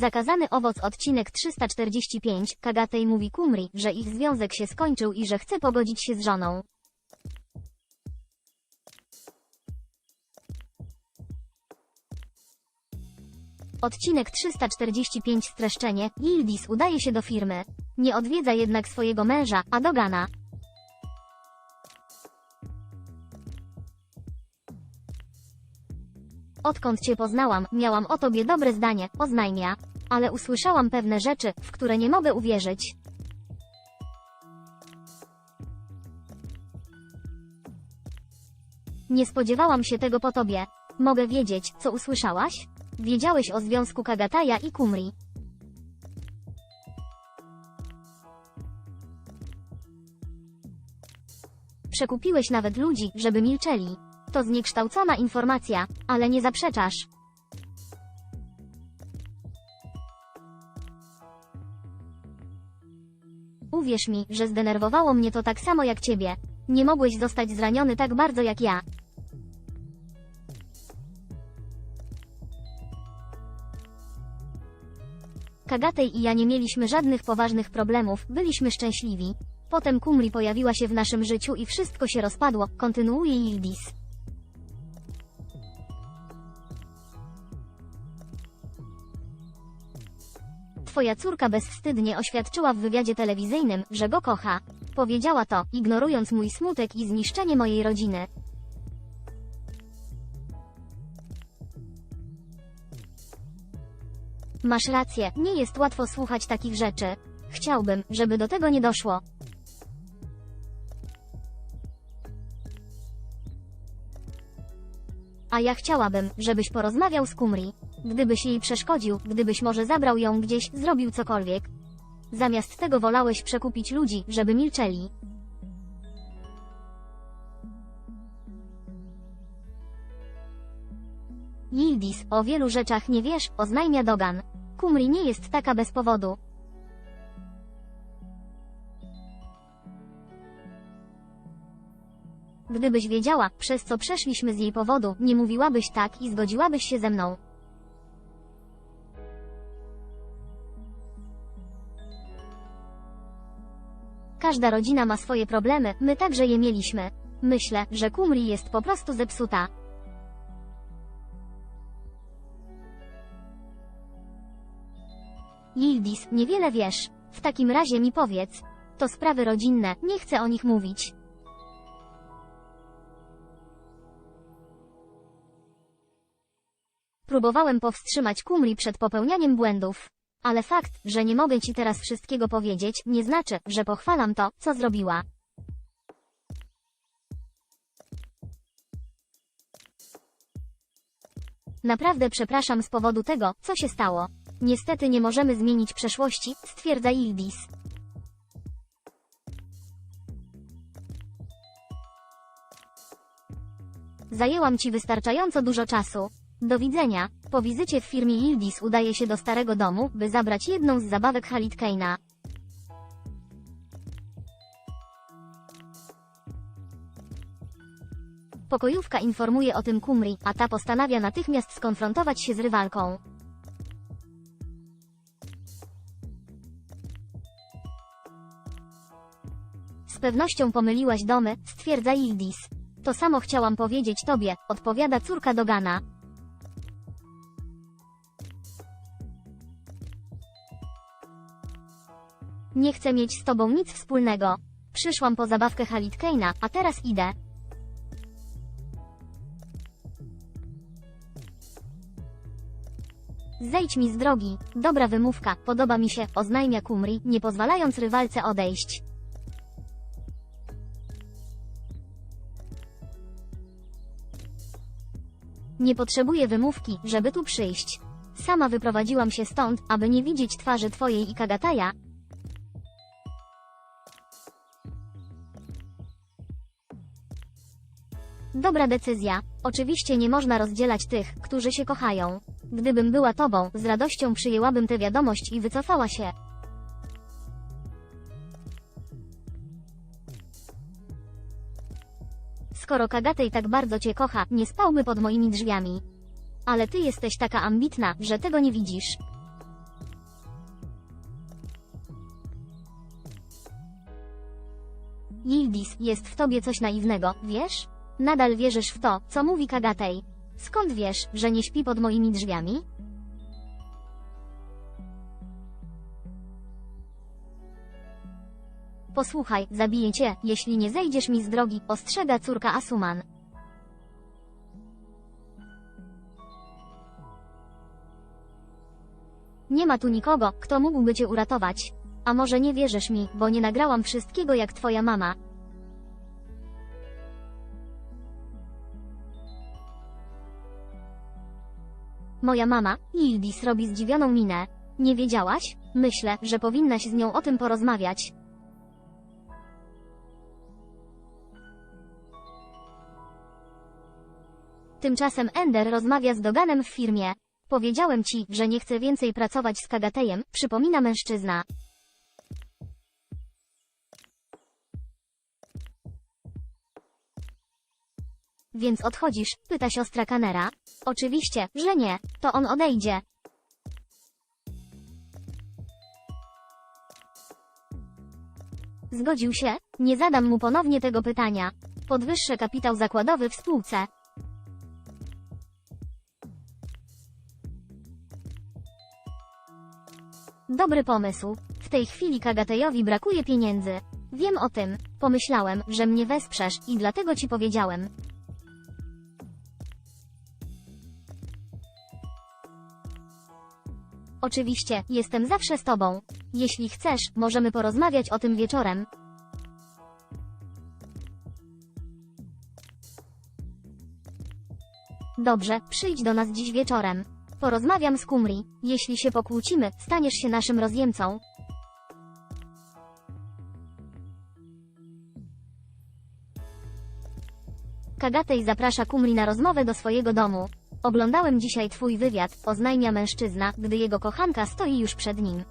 Zakazany owoc odcinek 345. Kagatej mówi Kumri, że ich związek się skończył i że chce pogodzić się z żoną. Odcinek 345 Streszczenie. Yildiz udaje się do firmy. Nie odwiedza jednak swojego męża, a dogana. Odkąd cię poznałam, miałam o tobie dobre zdanie, oznajmia. Ale usłyszałam pewne rzeczy, w które nie mogę uwierzyć. Nie spodziewałam się tego po tobie. Mogę wiedzieć, co usłyszałaś? Wiedziałeś o związku Kagataja i Kumri. Przekupiłeś nawet ludzi, żeby milczeli. To zniekształcona informacja, ale nie zaprzeczasz. Uwierz mi, że zdenerwowało mnie to tak samo jak ciebie. Nie mogłeś zostać zraniony tak bardzo jak ja. Kagatej i ja nie mieliśmy żadnych poważnych problemów, byliśmy szczęśliwi. Potem Kumri pojawiła się w naszym życiu i wszystko się rozpadło, kontynuuje Yildiz. Twoja córka bezwstydnie oświadczyła w wywiadzie telewizyjnym, że go kocha. Powiedziała to, ignorując mój smutek i zniszczenie mojej rodziny. Masz rację, nie jest łatwo słuchać takich rzeczy. Chciałbym, żeby do tego nie doszło. A ja chciałabym, żebyś porozmawiał z Kumri. Gdybyś jej przeszkodził, gdybyś może zabrał ją gdzieś, zrobił cokolwiek. Zamiast tego wolałeś przekupić ludzi, żeby milczeli. Yildiz, o wielu rzeczach nie wiesz, oznajmia Dogan. Kumri nie jest taka bez powodu. Gdybyś wiedziała, przez co przeszliśmy z jej powodu, nie mówiłabyś tak i zgodziłabyś się ze mną. Każda rodzina ma swoje problemy, my także je mieliśmy. Myślę, że Kumri jest po prostu zepsuta. Yildiz, niewiele wiesz. W takim razie mi powiedz. To sprawy rodzinne, nie chcę o nich mówić. Próbowałem powstrzymać Kumri przed popełnianiem błędów. Ale fakt, że nie mogę ci teraz wszystkiego powiedzieć, nie znaczy, że pochwalam to, co zrobiła. Naprawdę przepraszam z powodu tego, co się stało. Niestety nie możemy zmienić przeszłości, stwierdza Yildiz. Zajęłam ci wystarczająco dużo czasu. Do widzenia. Po wizycie w firmie Yildiz udaje się do starego domu, by zabrać jedną z zabawek Halit Kane'a. Pokojówka informuje o tym Kumri, a ta postanawia natychmiast skonfrontować się z rywalką. Z pewnością pomyliłaś domy, stwierdza Yildiz. To samo chciałam powiedzieć tobie, odpowiada córka Dogana. Nie chcę mieć z tobą nic wspólnego. Przyszłam po zabawkę Halit Kane'a, a teraz idę. Zejdź mi z drogi. Dobra wymówka, podoba mi się, oznajmia Kumri, nie pozwalając rywalce odejść. Nie potrzebuję wymówki, żeby tu przyjść. Sama wyprowadziłam się stąd, aby nie widzieć twarzy twojej i Kagataja. Dobra decyzja. Oczywiście nie można rozdzielać tych, którzy się kochają. Gdybym była tobą, z radością przyjęłabym tę wiadomość i wycofała się. Skoro Kagatej tak bardzo cię kocha, nie spałby pod moimi drzwiami. Ale ty jesteś taka ambitna, że tego nie widzisz. Yildiz, jest w tobie coś naiwnego, wiesz? Nadal wierzysz w to, co mówi Kagatej. Skąd wiesz, że nie śpi pod moimi drzwiami? Posłuchaj, zabiję cię, jeśli nie zejdziesz mi z drogi, ostrzega córka Asuman. Nie ma tu nikogo, kto mógłby cię uratować. A może nie wierzysz mi, bo nie nagrałam wszystkiego jak twoja mama. Moja mama, Yildiz robi zdziwioną minę. Nie wiedziałaś? Myślę, że powinnaś z nią o tym porozmawiać. Tymczasem Ender rozmawia z Doganem w firmie. Powiedziałem ci, że nie chcę więcej pracować z Kagatejem, przypomina mężczyzna. Więc odchodzisz? Pyta siostra Kanera. Oczywiście, że nie. To on odejdzie. Zgodził się? Nie zadam mu ponownie tego pytania. Podwyższę kapitał zakładowy w spółce. Dobry pomysł. W tej chwili Kagatejowi brakuje pieniędzy. Wiem o tym. Pomyślałem, że mnie wesprzesz i dlatego ci powiedziałem. Oczywiście, jestem zawsze z tobą. Jeśli chcesz, możemy porozmawiać o tym wieczorem. Dobrze, przyjdź do nas dziś wieczorem. Porozmawiam z Kumri. Jeśli się pokłócimy, staniesz się naszym rozjemcą. Kagatej zaprasza Kumri na rozmowę do swojego domu. Oglądałem dzisiaj twój wywiad, oznajmia mężczyzna, gdy jego kochanka stoi już przed nim.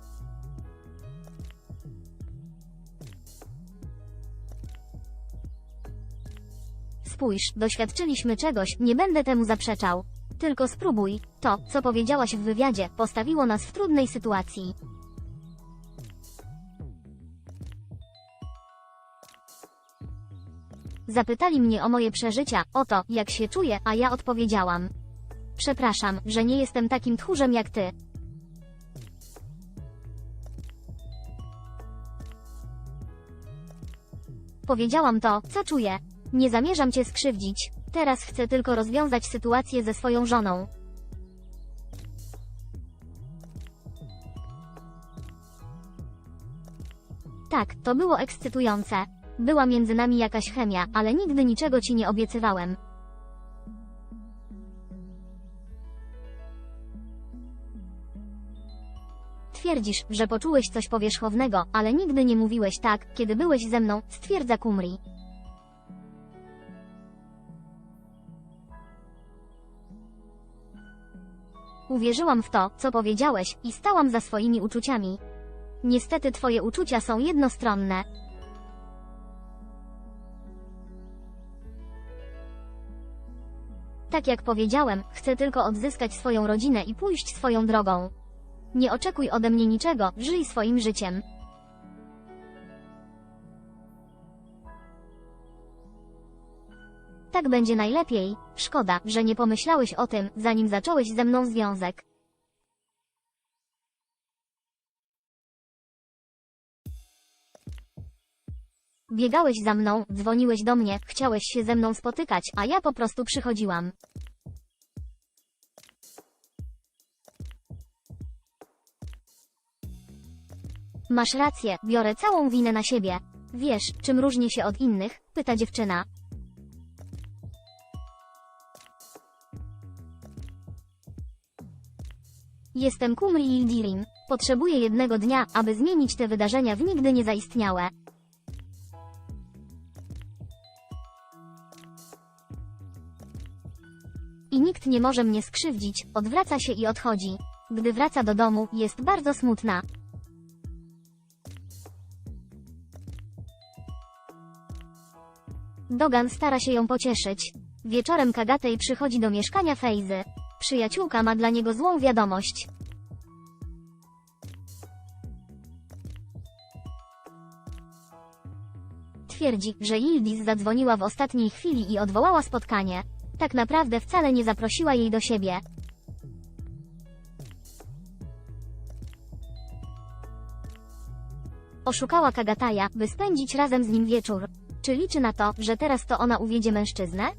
Spójrz, doświadczyliśmy czegoś, nie będę temu zaprzeczał. Tylko spróbuj. To, co powiedziałaś w wywiadzie, postawiło nas w trudnej sytuacji. Zapytali mnie o moje przeżycia, o to, jak się czuję, a ja odpowiedziałam. Przepraszam, że nie jestem takim tchórzem jak ty. Powiedziałam to, co czuję. Nie zamierzam cię skrzywdzić. Teraz chcę tylko rozwiązać sytuację ze swoją żoną. Tak, to było ekscytujące. Była między nami jakaś chemia, ale nigdy niczego ci nie obiecywałem. Twierdzisz, że poczułeś coś powierzchownego, ale nigdy nie mówiłeś tak, kiedy byłeś ze mną, stwierdza Kumri. Uwierzyłam w to, co powiedziałeś, i stałam za swoimi uczuciami. Niestety twoje uczucia są jednostronne. Tak jak powiedziałem, chcę tylko odzyskać swoją rodzinę i pójść swoją drogą. Nie oczekuj ode mnie niczego, żyj swoim życiem. Tak będzie najlepiej. Szkoda, że nie pomyślałeś o tym, zanim zacząłeś ze mną związek. Biegałeś za mną, dzwoniłeś do mnie, chciałeś się ze mną spotykać, a ja po prostu przychodziłam. Masz rację, biorę całą winę na siebie. Wiesz, czym różnię się od innych? Pyta dziewczyna. Jestem Kumri Ildirim. Potrzebuję jednego dnia, aby zmienić te wydarzenia w nigdy niezaistniałe. I nikt nie może mnie skrzywdzić, odwraca się i odchodzi. Gdy wraca do domu, jest bardzo smutna. Dogan stara się ją pocieszyć. Wieczorem Kagatej przychodzi do mieszkania Fejzy. Przyjaciółka ma dla niego złą wiadomość. twierdzi, że Yildiz zadzwoniła w ostatniej chwili i odwołała spotkanie. Tak naprawdę wcale nie zaprosiła jej do siebie. Oszukała Kagataja, by spędzić razem z nim wieczór. Czy liczy na to, że teraz to ona uwiedzie mężczyznę?